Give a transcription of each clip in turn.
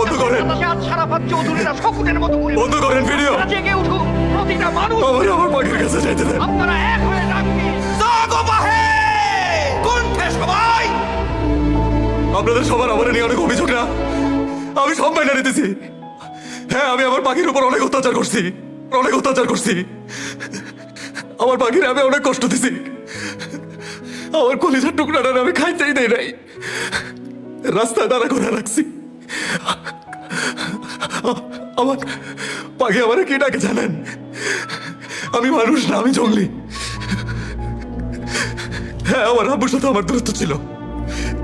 বন্ধ করেন। চাঁদ সারাফাত চৌধুরীরা শকুনের মতো বন্ধ করেন ভিডিও। জেগে উঠুন প্রতিটা মানুষ। আমার আমার কাছে যাইতে দেন। আপনারা এক হয়ে ডাকবেন জাগবাহে কণ্ঠে সবাই! আপনাদের সবার আমার নিয়ে অনেক অভিযোগ না? আমি সব মাইনা নিতেছি। হ্যাঁ আমি আমার পাখির উপর অনেক অত্যাচার করছি। অনেক অত্যাচার করছি। আমার পাখির আমি অনেক কষ্ট দিছি। আমার কলিজার টুকরাটা আমি খাইতেই দেই নাই। রাস্তায় দাঁড়া করে রাখছি। আমার পাখি আমার কি ডাকে জানেন? আমি মানুষ না, আমি জঙ্গলি। হ্যাঁ আমার আব্বুর সাথে আমার দূরত্ব ছিল।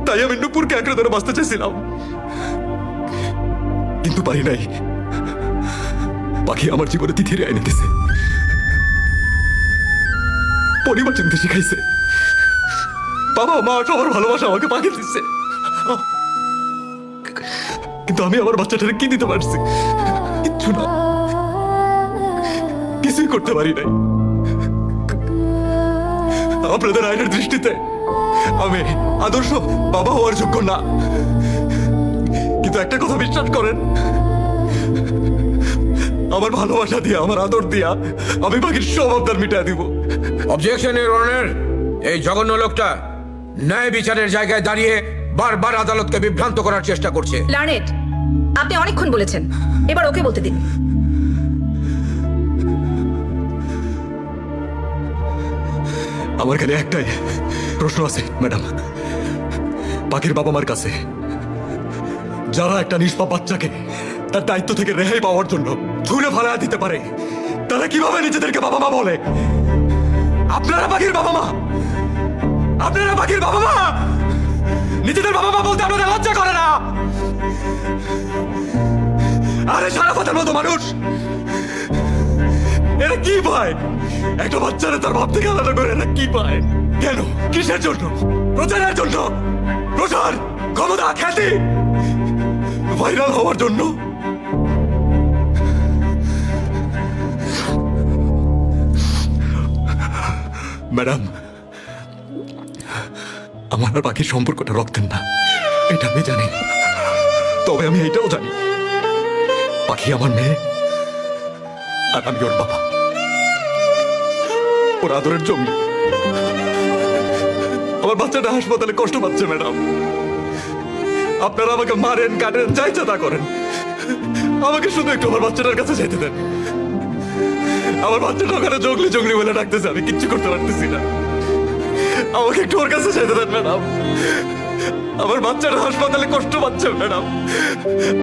তাই আমি নুপুরকে আঁকড়ে ধরে বাঁচতে চাইছিলাম কিন্তু পারি নাই। পাখি আমার জীবনে তিথিরে আইনে দিছে পরিবার চিনতে শিখাইছে। বাবা, মা সবার ভালোবাসা আমাকে পাখি দিচ্ছে। কিন্তু আমি আমার বাচ্চাটাকে কি দিতে পারছি? কিচ্ছু না। কিছুই করতে পারি নাই। আপনাদের আইনের দৃষ্টিতে আমি আদর্শ বাবা হওয়ার যোগ্য না। কিন্তু একটা কথা বিশ্বাস করেন। আমার ভালোবাসা দিয়া, আমার আদর দিয়া আমি বাকির সব আপনার মিটা দিব। অবজেকশন এর অনার এই জঘন্য লোকটা ন্যায় বিচারের জায়গায় দাঁড়িয়ে বারবার আদালতকে বিভ্রান্ত করার চেষ্টা করছে। লার্নেট আপনি অনেকক্ষণ বলেছেন। এবার ওকে বলতে দিন। আমার খালি একটাই প্রশ্ন আছে ম্যাডাম। পাখির বাবা মার কাছে। যারা একটা নিষ্পাপ বাচ্চাকে তার দায়িত্ব থেকে রেহাই পাওয়ার জন্য ধুলে ফালা দিতে পারে তারা কীভাবে নিজেদেরকে বাবা মা বলে? আপনারা পাখির বাবা মা আপনারা পাখির বাবা মা নিজেদের বাবা মা বলতে আপনাদের লজ্জা করে না। আরে সারা পাতার মতো মানুষ। এরা কি পায়? একটা বাচ্চারা তার বাপ থেকে আলাদা করে এরা কি পায়? কেন? কিসের জন্য? প্রচারের জন্য? প্রচার, ক্ষমতা, খ্যাতি ভাইরাল হওয়ার জন্য? ম্যাডাম আমার আর পাখির সম্পর্কটা রক্তের না। এটা আমি জানি। তবে আমি এটাও জানি। পাখি আমার মেয়ে আর আমি ওর বাবা। ওর আদরের জমি। আমার বাচ্চাটা হাসপাতালে কষ্ট পাচ্ছে, ম্যাডাম। আপনারা আমাকে মারেন, কাটেন, যা ইচ্ছা তা করেন। আমাকে শুধু একটু আমার বাচ্চাটার কাছে যেতে দেন। আমার বাচ্চাটা ওখানে জঙ্গলি জঙ্গলি বলে ডাকতেছে, আমি কিচ্ছু করতে পারতেছি না। আমাকে একটু ওর কাছে যেতে দেন ম্যাডাম। আমার বাচ্চাটা হাসপাতালে কষ্ট পাচ্ছে ম্যাডাম।